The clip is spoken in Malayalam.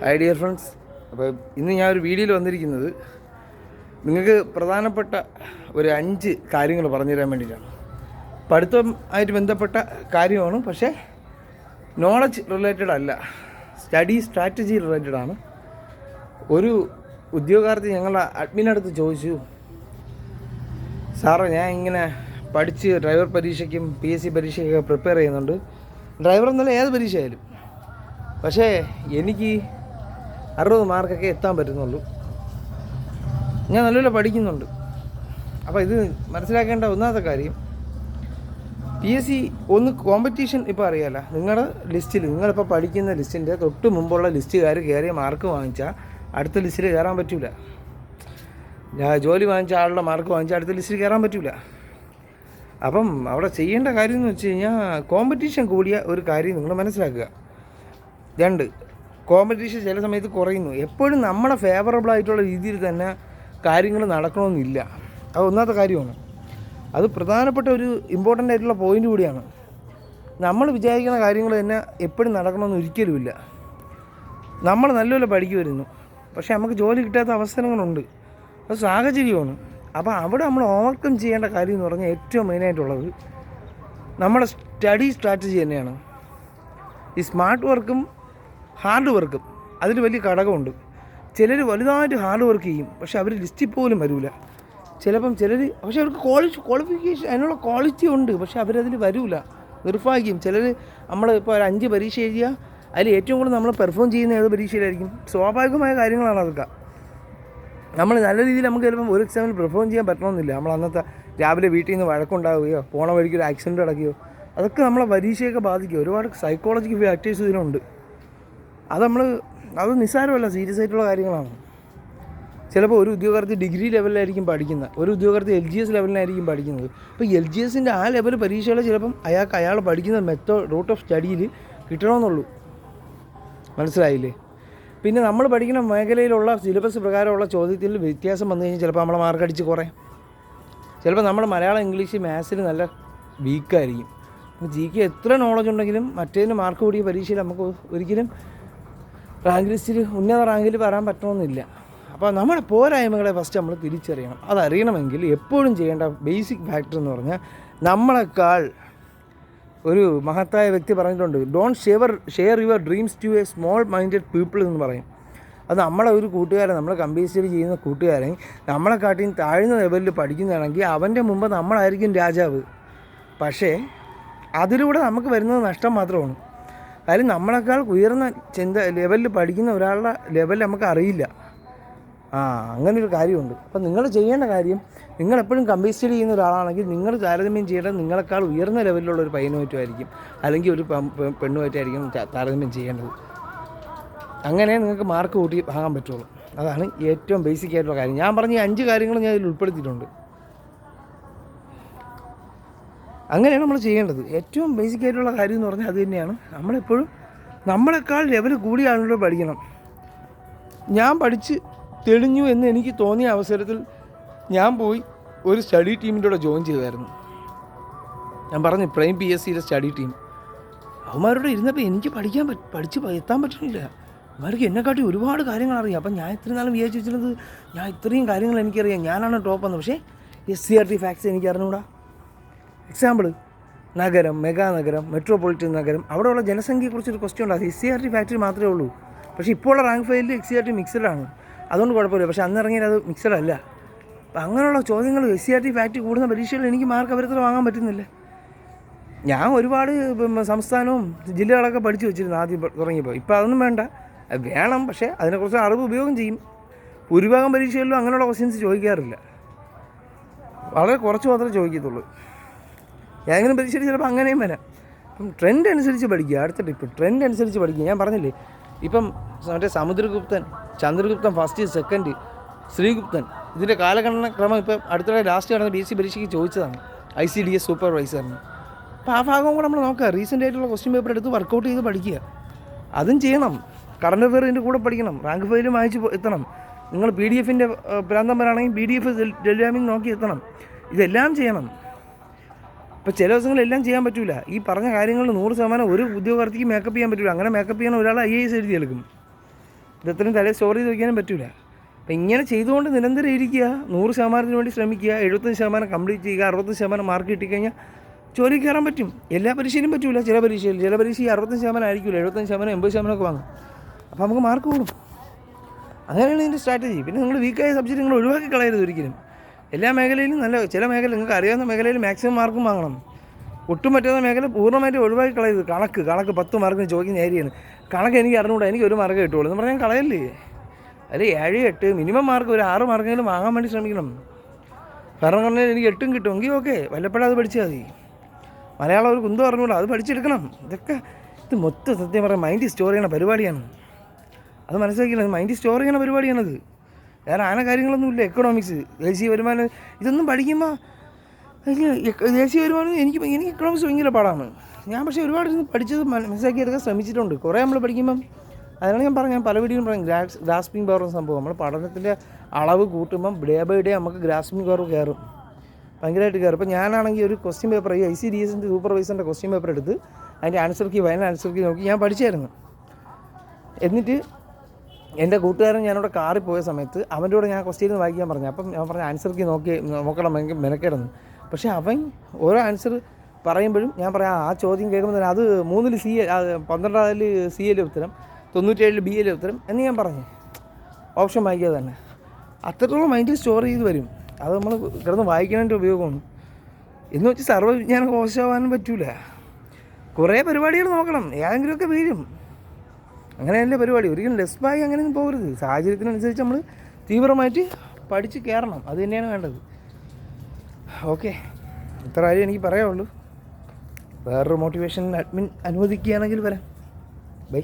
ഹായ് ഡിയർ ഫ്രണ്ട്സ് അപ്പോൾ ഇന്ന് ഞാൻ ഒരു വീഡിയോയിൽ വന്നിരിക്കുന്നത് നിങ്ങൾക്ക് പ്രധാനപ്പെട്ട ഒരു അഞ്ച് കാര്യങ്ങൾ പറഞ്ഞു തരാൻ വേണ്ടിയിട്ടാണ്. പഠിത്തം ആയിട്ട് ബന്ധപ്പെട്ട കാര്യമാണ് പക്ഷേ നോളജ് റിലേറ്റഡ് അല്ല സ്റ്റഡി സ്ട്രാറ്റജി റിലേറ്റഡ് ആണ്. ഒരു ഉദ്യോഗാർത്ഥി ഞങ്ങളുടെ അഡ്മിനടുത്ത് ചോദിച്ചു സാറേ ഞാൻ ഇങ്ങനെ പഠിച്ച് ഡ്രൈവർ പരീക്ഷയ്ക്കും പി എസ് സി പരീക്ഷയ്ക്കൊക്കെ പ്രിപ്പയർ ചെയ്യുന്നുണ്ട്. ഡ്രൈവർ എന്നല്ല ഏത് പരീക്ഷ ആയാലും പക്ഷേ എനിക്ക് അറുപത് മാർക്കൊക്കെ എത്താൻ പറ്റുന്നുള്ളൂ. ഞാൻ നല്ലപോലെ പഠിക്കുന്നുണ്ട്. അപ്പോൾ ഇത് മനസ്സിലാക്കേണ്ട ഒന്നാമത്തെ കാര്യം പി എസ് സി ഒന്ന് കോമ്പറ്റീഷൻ ഇപ്പോൾ അറിയാലോ നിങ്ങളുടെ ലിസ്റ്റിൽ നിങ്ങളിപ്പോൾ പഠിക്കുന്ന ലിസ്റ്റിന്റെ തൊട്ട് മുമ്പുള്ള ലിസ്റ്റുകാർ കയറിയ മാർക്ക് വാങ്ങിച്ചാൽ അടുത്ത ലിസ്റ്റിൽ കയറാൻ പറ്റില്ല ഞാൻ ജോലി വാങ്ങിച്ച ആളുടെ മാർക്ക് വാങ്ങിച്ചാൽ അടുത്ത ലിസ്റ്റിൽ കയറാൻ പറ്റില്ല അപ്പം അവിടെ ചെയ്യേണ്ട കാര്യം എന്ന് വെച്ച് കഴിഞ്ഞാൽ കോമ്പറ്റീഷൻ കൂടിയ ഒരു കാര്യം നിങ്ങൾ മനസ്സിലാക്കുക. രണ്ട് കോമ്പറ്റീഷൻ ചില സമയത്ത് കുറയുന്നു. എപ്പോഴും നമ്മുടെ ഫേവറബിൾ ആയിട്ടുള്ള രീതിയിൽ തന്നെ കാര്യങ്ങൾ നടക്കണമെന്നില്ല. അത് ഒന്നാമത്തെ കാര്യമാണ്. അത് പ്രധാനപ്പെട്ട ഒരു ഇമ്പോർട്ടന്റ് ആയിട്ടുള്ള പോയിന്റ് കൂടിയാണ്. നമ്മൾ വിചാരിക്കുന്ന കാര്യങ്ങൾ തന്നെ എപ്പോഴും നടക്കണമെന്ന് ഒരിക്കലുമില്ല. നമ്മൾ നല്ലപോലെ പഠിക്കുമായിരുന്നു പക്ഷേ നമുക്ക് ജോലി കിട്ടാത്ത അവസരങ്ങളുണ്ട്. അത് സാഹചര്യമാണ്. അപ്പോൾ അവിടെ നമ്മൾ ഓവർകം ചെയ്യേണ്ട കാര്യം എന്ന് പറഞ്ഞാൽ ഏറ്റവും മെയിനായിട്ടുള്ളത് നമ്മുടെ സ്റ്റഡി സ്ട്രാറ്റജി തന്നെയാണ്. ഈ സ്മാർട്ട് വർക്കും ഹാർഡ് വർക്കും. അതിൽ വലിയ ഘടകമുണ്ട് ചിലർ വലുതായിട്ട് ഹാർഡ് വർക്ക് ചെയ്യും പക്ഷെ അവർ ലിസ്റ്റിൽ പോലും വരില്ല ചിലപ്പം ചിലർ പക്ഷെ അവർക്ക് ക്വാളിറ്റി ക്വാളിഫിക്കേഷൻ അതിനുള്ള ക്വാളിറ്റി ഉണ്ട് പക്ഷെ അവരതിൽ വരില്ല നിർഭാഗ്യം. ചിലർ നമ്മൾ ഇപ്പോൾ ഒരു അഞ്ച് പരീക്ഷ എഴുതിയാൽ അതിൽ ഏറ്റവും കൂടുതൽ നമ്മൾ പെർഫോം ചെയ്യുന്ന ഏത് പരീക്ഷയിലായിരിക്കും? സ്വാഭാവികമായ കാര്യങ്ങളാണ് അതൊക്കെ. നമ്മൾ നല്ല രീതിയിൽ നമുക്ക് ചിലപ്പം ഒരു എക്സാമിൽ പെർഫോം ചെയ്യാൻ പറ്റണമെന്നില്ല. നമ്മൾ അന്നത്തെ രാവിലെ വീട്ടിൽ നിന്ന് വഴക്കുണ്ടാവുകയോ പോണ വഴിക്ക് ഒരു ആക്സിഡന്റ് അടക്കുകയോ അതൊക്കെ നമ്മളെ പരീക്ഷയൊക്കെ ബാധിക്കും. ഒരുപാട് സൈക്കോളജിക്കൽ ഫാക്ടേഴ്സ് ഇതിനുണ്ട് അത് നമ്മൾ അത് നിസ്സാരമല്ല സീരിയസ് ആയിട്ടുള്ള കാര്യങ്ങളാണ്. ചിലപ്പോൾ ഒരു ഉദ്യോഗാർത്ഥി ഡിഗ്രി ലെവലിലായിരിക്കും പഠിക്കുന്നത്. ഒരു ഉദ്യോഗാർത്ഥി എൽ ജി എസ് ലെവലിലായിരിക്കും പഠിക്കുന്നത്. അപ്പോൾ എൽ ജി എസിന്റെ ആ ലെവൽ പരീക്ഷകൾ ചിലപ്പം അയാൾക്ക് അയാൾ പഠിക്കുന്ന മെത്തോ റൂട്ട് ഓഫ് സ്റ്റഡിയിൽ കിട്ടണമെന്നുള്ളൂ. മനസ്സിലായില്ലേ? പിന്നെ നമ്മൾ പഠിക്കുന്ന മേഖലയിലുള്ള സിലബസ് പ്രകാരമുള്ള ചോദ്യത്തിൽ വ്യത്യാസം വന്നു കഴിഞ്ഞാൽ ചിലപ്പോൾ നമ്മളെ മാർക്ക് അടിച്ച് കുറേ ചിലപ്പോൾ നമ്മൾ മലയാളം ഇംഗ്ലീഷ് മാത്സിൽ നല്ല വീക്കായിരിക്കും ജി കെ എത്ര നോളജ് ഉണ്ടെങ്കിലും മറ്റേതിന് മാർക്ക് കൂടിയ പരീക്ഷയിൽ നമുക്ക് ഒരിക്കലും റാങ്ക് ലിസ്റ്റിൽ ഉന്നത റാങ്കിൽ വരാൻ പറ്റണമെന്നില്ല. അപ്പോൾ നമ്മുടെ പോരായ്മകളെ ഫസ്റ്റ് നമ്മൾ തിരിച്ചറിയണം. അതറിയണമെങ്കിൽ എപ്പോഴും ചെയ്യേണ്ട ബേസിക് ഫാക്ടർ എന്ന് പറഞ്ഞാൽ നമ്മളെക്കാൾ ഒരു മഹത്തായ വ്യക്തി പറഞ്ഞിട്ടുണ്ട് don't share share your dreams to a small minded people എന്ന് പറയും. അത് നമ്മളെ ഒരു കൂട്ടുകാരൻ നമ്മളെ കമ്പയർ ചെയ്യുന്ന കൂട്ടുകാരൻ നമ്മളെ കാട്ടിയും താഴ്ന്ന ലെവലിൽ പഠിക്കുന്നതാണെങ്കിൽ അവന്റെ മുമ്പ് നമ്മളായിരിക്കും രാജാവ്. പക്ഷേ അതിലൂടെ നമുക്ക് വരുന്നത് നഷ്ടം മാത്രമാണ്. കാര്യം നമ്മളെക്കാൾ ഉയർന്ന ചിന്ത ലെവലിൽ പഠിക്കുന്ന ഒരാളുടെ ലെവൽ നമുക്ക് അറിയില്ല. ആ ഒരു കാര്യമുണ്ട്. അപ്പം നിങ്ങൾ ചെയ്യേണ്ട കാര്യം നിങ്ങൾ എപ്പോഴും കമ്പയർ സ്റ്റഡി ചെയ്യുന്ന ഒരാളാണെങ്കിൽ നിങ്ങൾ താരതമ്യം ചെയ്യേണ്ടത് നിങ്ങളെക്കാൾ ഉയർന്ന ലെവലിലുള്ള ഒരു പയ്യനുമായിട്ടുമായിരിക്കും അല്ലെങ്കിൽ ഒരു പെണ്ണുമായിട്ടായിരിക്കും താരതമ്യം ചെയ്യേണ്ടത്. അങ്ങനെ നിങ്ങൾക്ക് മാർക്ക് കൂട്ടി ആകാൻ പറ്റുള്ളൂ. അതാണ് ഏറ്റവും ബേസിക് ആയിട്ടുള്ള കാര്യം. ഞാൻ പറഞ്ഞ അഞ്ച് കാര്യങ്ങൾ ഞാൻ ഇതിൽ ഉൾപ്പെടുത്തിയിട്ടുണ്ട്. അങ്ങനെയാണ് നമ്മൾ ചെയ്യേണ്ടത്. ഏറ്റവും ബേസിക് ആയിട്ടുള്ള കാര്യം എന്ന് പറഞ്ഞാൽ അത് തന്നെയാണ്. നമ്മളെപ്പോഴും നമ്മളെക്കാൾ ലെവൽ കൂടിയാണല്ലോ പഠിക്കണം. ഞാൻ പഠിച്ച് തെളിഞ്ഞു എന്ന് എനിക്ക് തോന്നിയ അവസരത്തിൽ ഞാൻ പോയി ഒരു സ്റ്റഡി ടീമിന്റെ കൂടെ ജോയിൻ ചെയ്തായിരുന്നു. ഞാൻ പറഞ്ഞു പ്രൈം പി എസ് സിയിലെ സ്റ്റഡി ടീം അവന്മാരോട് ഇരുന്നപ്പോൾ എനിക്ക് പഠിക്കാൻ പഠിച്ച് എത്താൻ പറ്റുന്നില്ല അവർക്ക് എന്നെക്കാട്ടി ഒരുപാട് കാര്യങ്ങൾ അറിയാം. അപ്പം ഞാൻ ഇത്രയും നാളും വിചാരിച്ചു വെച്ചിരുന്നത് ഞാൻ ഇത്രയും കാര്യങ്ങൾ എനിക്കറിയാം. ഞാനാണ് ടോപ്പ് എന്ന്. പക്ഷേ S C R T facts എനിക്ക് അറിഞ്ഞൂടാ എക്സാമ്പിൾ നഗരം മെഗാ നഗരം മെട്രോപൊളിറ്റൻ നഗരം അവിടെയുള്ള ജനസംഖ്യയെക്കുറിച്ചൊരു ക്വസ്റ്റ്യൻ ഉണ്ട് അത് S C R T factory മാത്രമേ ഉള്ളൂ. പക്ഷേ ഇപ്പോൾ ഉള്ള റാങ്ക് ഫയലിൽ എസ് സി ആർ ടി മിക്സഡാണ് അതുകൊണ്ട് കുഴപ്പമില്ല. പക്ഷേ അന്ന് ഇറങ്ങിയത് അത് മിക്സഡ് അല്ല. അപ്പം അങ്ങനെയുള്ള ചോദ്യങ്ങൾ S C R T factory കൂടുന്ന പരീക്ഷയിൽ എനിക്ക് മാർക്ക് അവരത്ര വാങ്ങാൻ പറ്റുന്നില്ല. ഞാൻ ഒരുപാട് സംസ്ഥാനവും ജില്ലകളൊക്കെ പഠിച്ചു വെച്ചിരുന്നു ആദ്യം തുടങ്ങിയപ്പോൾ ഇപ്പോൾ അതൊന്നും വേണ്ട. വേണം. പക്ഷേ അതിനെക്കുറിച്ച് അറിവ് ഉപയോഗം ചെയ്യും. ഭൂരിഭാഗം പരീക്ഷകളിലും അങ്ങനെയുള്ള ക്വസ്റ്റ്യൻസ് ചോദിക്കാറില്ല. വളരെ കുറച്ച് മാത്രമേ ചോദിക്കത്തുള്ളൂ. ഏതെങ്കിലും പരീക്ഷ ചിലപ്പോൾ അങ്ങനെയും വരാം. അപ്പം ട്രെൻഡ് അനുസരിച്ച് പഠിക്കുക. അടുത്ത ടിപ്പ് ട്രെൻഡ് അനുസരിച്ച് പഠിക്കുക. ഞാൻ പറഞ്ഞില്ലേ? ഇപ്പം മറ്റേ സമുദ്രഗുപ്തൻ ചന്ദ്രഗുപ്തൻ ഫസ്റ്റ് സെക്കൻഡ് ശ്രീഗുപ്തൻ. ഇതിന്റെ കാലഗണന ക്രമം ഇപ്പം അടുത്തിടെ ലാസ്റ്റ് നടന്ന ബി എസ് സി പരീക്ഷയ്ക്ക് ചോദിച്ചതാണ്. ഐ സി ഡി എസ് സൂപ്പർവൈസറിന് അപ്പോൾ ആ ഭാഗം കൂടെ നമ്മൾ നോക്കുക. റീസെന്റ് ആയിട്ടുള്ള ക്വസ്റ്റ്യൻ പേപ്പർ എടുത്ത് വർക്കൗട്ട് ചെയ്ത് പഠിക്കുക. അതും ചെയ്യണം. കറണ്ട് അഫെയറിന്റെ കൂടെ പഠിക്കണം. റാങ്ക് ഫയലും വായിച്ച് എത്തണം. നിങ്ങൾ പി ഡി എഫിന്റെ പ്രാന്തമ്പരാണെങ്കിൽ പി ഡി എഫ് ഡെലിയാമിങ് നോക്കി എത്തണം. ഇതെല്ലാം ചെയ്യണം. ഇപ്പോൾ ചില ദിവസങ്ങളെല്ലാം ചെയ്യാൻ പറ്റില്ല ഈ പറഞ്ഞ കാര്യങ്ങളിൽ നൂറ് ശതമാനം ഒരു ഉദ്യോഗാർത്ഥിക്ക് മേക്കപ്പ് ചെയ്യാൻ പറ്റില്ല അങ്ങനെ മേക്കപ്പ് ചെയ്യണ ഒരാൾ ഐ എസ് എഴുതി എടുക്കും. ഇതത്രയും തലേ സ്റ്റോർ ചെയ്ത് വയ്ക്കാനും പറ്റില്ല അപ്പം ഇങ്ങനെ ചെയ്തുകൊണ്ട് നിരന്തരം ഇരിക്കുക നൂറ് ശതമാനത്തിന് വേണ്ടി ശ്രമിക്കുക എഴുപത്തഞ്ച് ശതമാനം കംപ്ലീറ്റ് ചെയ്യുക അറുപത്തഞ്ച് ശതമാനം മാർക്ക് കിട്ടിക്കഴിഞ്ഞാൽ ജോലി കയറാൻ പറ്റും. എല്ലാ പരീക്ഷയിലും പറ്റില്ല ചില പരീക്ഷയിൽ. ചില പരീക്ഷ ഈ അറുപത്തഞ്ച് ശതമാനം ആയിരിക്കില്ല എഴുപത്തഞ്ച് ശതമാനം എൺപത് ശതമാനമൊക്കെ വാങ്ങും. അപ്പോൾ നമുക്ക് മാർക്ക് കൂടും. അങ്ങനെയാണ് ഇതിന്റെ സ്ട്രാറ്റജി പിന്നെ നിങ്ങൾ വീക്കായ സബ്ജക്റ്റ് നിങ്ങൾ ഒഴിവാക്കി കളയരുത് ഒരിക്കലും. എല്ലാ മേഖലയിലും നല്ല ചില മേഖല നിങ്ങൾക്ക് അറിയാവുന്ന മേഖലയിൽ മാക്സിമം മാർക്കും വാങ്ങണം. ഒട്ടും പറ്റാത്ത മേഖല പൂർണമായിട്ട് ഒഴിവാക്കി കളയരുത്. കണക്ക് കണക്ക് പത്ത് മാർക്കിന് ചോദിക്കുന്ന ഏരിയയാണ് കണക്ക് എനിക്ക് അറിഞ്ഞുകൂടാ. എനിക്ക് ഒരു മാർക്ക് കിട്ടുള്ളൂ എന്ന് പറഞ്ഞാൽ കളയല്ലേ? അതിൽ ഏഴ് എട്ട് മിനിമം മാർക്ക് ഒരു ആറ് മാർക്കെങ്കിലും വാങ്ങാൻ വേണ്ടി ശ്രമിക്കണം. കാരണം പറഞ്ഞാൽ എനിക്ക് എട്ടും കിട്ടുമെങ്കിൽ ഓക്കെ വല്ലപ്പോഴും അത് പഠിച്ചാൽ മതി. മലയാളം ഒരു കുന്തം അറിഞ്ഞൂടാ അത് പഠിച്ചെടുക്കണം. ഇതൊക്കെ ഇത് മൊത്തം സത്യം പറയാം മൈൻഡ് സ്റ്റോർ ചെയ്യണ പരിപാടിയാണ്. അത് മനസ്സിലാക്കിയില്ല? മൈൻഡ് സ്റ്റോർ ചെയ്യണ പരിപാടിയാണത്. വേറെ ആന കാര്യങ്ങളൊന്നുമില്ല. എക്കണോമിക്സ് ദേശീയ വരുമാനം ഇതൊന്നും പഠിക്കുമ്പോൾ ദേശീയ വരുമാനം എനിക്ക് എനിക്ക് എക്കണോമിക്സ് ഭയങ്കര പാടാണ്. ഞാൻ പക്ഷേ ഒരുപാട് ഇരുന്ന് പഠിച്ചത് മന- മനസ്സിലാക്കിയെടുക്കാൻ ശ്രമിച്ചിട്ടുണ്ട്. കുറേ നമ്മൾ പഠിക്കുമ്പം അതാണ് ഞാൻ പറഞ്ഞത് ഞാൻ പല വീഡിയോയും പറയും ഗ്രാസ് ഗ്രാസ്പിംഗ് പവർ എന്ന സംഭവം. നമ്മൾ പഠനത്തിന്റെ അളവ് കൂട്ടുമ്പം ഡേ ബൈ ഡേ നമുക്ക് ഗ്രാസ്പിംഗ് പവർ കയറും. ഭയങ്കരമായിട്ട് കയറും. ഇപ്പോൾ ഞാനാണെങ്കിൽ ഒരു ക്വസ്റ്റ്യൻ പേപ്പർ ഈ ഐ സി ഡി എസിന്റെ സൂപ്പർവൈസറിന്റെ ക്വസ്റ്റ്യൻ പേപ്പർ എടുത്ത് അതിന്റെ ആൻസർ കീ വയന ആൻസർ കീ നോക്കി ഞാൻ പഠിച്ചായിരുന്നു. എന്നിട്ട് എന്റെ കൂട്ടുകാരൻ ഞാനവിടെ കാറിൽ പോയ സമയത്ത് അവന്റെ കൂടെ ഞാൻ ക്വസ്റ്റ്യൻ വായിക്കാൻ പറഞ്ഞു. അപ്പം ഞാൻ പറഞ്ഞ ആൻസർക്ക് നോക്കി നോക്കണം മെനക്കേടെന്ന്. പക്ഷേ അവൻ ഓരോ ആൻസർ പറയുമ്പോഴും ഞാൻ പറയാം ആ ചോദ്യം കേൾക്കുമ്പോൾ തന്നെ അത് മൂന്നിൽ സി എ പന്ത്രണ്ടാതിൽ സി എൽ ഉത്തരം തൊണ്ണൂറ്റേഴിൽ ബി എൽ ഉത്തരം എന്ന് ഞാൻ പറഞ്ഞു. ഓപ്ഷൻ വായിക്കാതെ തന്നെ. അത്രത്തോളം മൈൻഡിൽ സ്റ്റോർ ചെയ്ത് വരും. അത് നമ്മൾ കിടന്ന് വായിക്കാനായിട്ട് ഉപയോഗമാണ്. എന്ന് വെച്ച് സർവവിജ്ഞാനം കോശമാവാനും പറ്റൂല. കുറേ പരിപാടികൾ നോക്കണം. ഏതെങ്കിലുമൊക്കെ വീഴും അങ്ങനെയല്ലേ പരിപാടി. ഒരിക്കലും ലെസ്ബായി അങ്ങനെയൊന്നും പോകരുത്. സാഹചര്യത്തിനനുസരിച്ച് നമ്മൾ തീവ്രമായിട്ട് പഠിച്ച് കയറണം അത് തന്നെയാണ് വേണ്ടത്. ഓക്കെ ഇത്ര കാര്യം എനിക്ക് പറയാനുള്ളൂ. വേറൊരു മോട്ടിവേഷൻ അഡ്മിൻ അനുവദിക്കുകയാണെങ്കിൽ വരാം. ബൈ